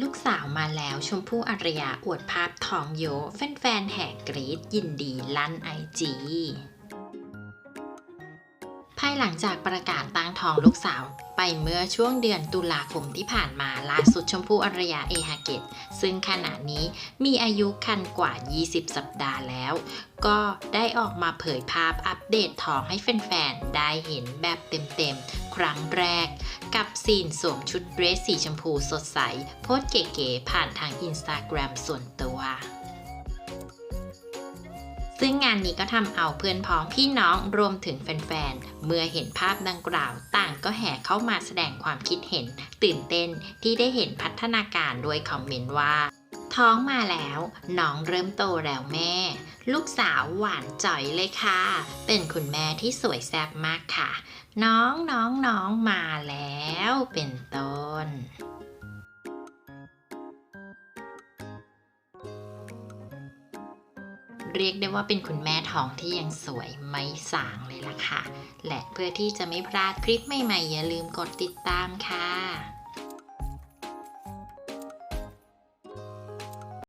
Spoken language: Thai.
ลูกสาวมาแล้วชมพู่อารยาอวดภาพทองโยแฟนๆแห่กรีดยินดีลั่นไอจีภายหลังจากประกาศตั้งท้องลูกสาวไปเมื่อช่วงเดือนตุลาคมที่ผ่านมาล่าสุดชมพู่อารยาเอฮาเกตซึ่งขณะนี้มีอายุคันกว่า 20 สัปดาห์แล้ว ก็ได้ออกมาเผยภาพอัปเดตท้องให้แฟนๆ ได้เห็นแบบเต็มๆ ครั้งแรก กับซีนสวมชุดเดรสสีชมพูสดใส โพสเก๋ๆผ่านทางอินสตาแกรมส่วนตัวซึ่งงานนี้ก็ทำเอาเพื่อนพ้องพี่น้องรวมถึงแฟนๆ เมื่อเห็นภาพดังกล่าว ต่างก็แห่เข้ามาแสดงความคิดเห็น ตื่นเต้นที่ได้เห็นพัฒนาการด้วยคอมเมนต์ว่า ท้องมาแล้วน้องเริ่มโตแล้วแม่ ลูกสาวหวานจ่อยเลยค่ะ เป็นคุณแม่ที่สวยแซ่บมากค่ะ น้องน้องน้องมาแล้วเป็นต้นเรียกได้ว่าเป็นคุณแม่ท้องที่ยังสวยไม่สางเลยล่ะค่ะ และเพื่อที่จะไม่พลาดคลิปใหม่ๆ อย่าลืมกดติดตามค่ะ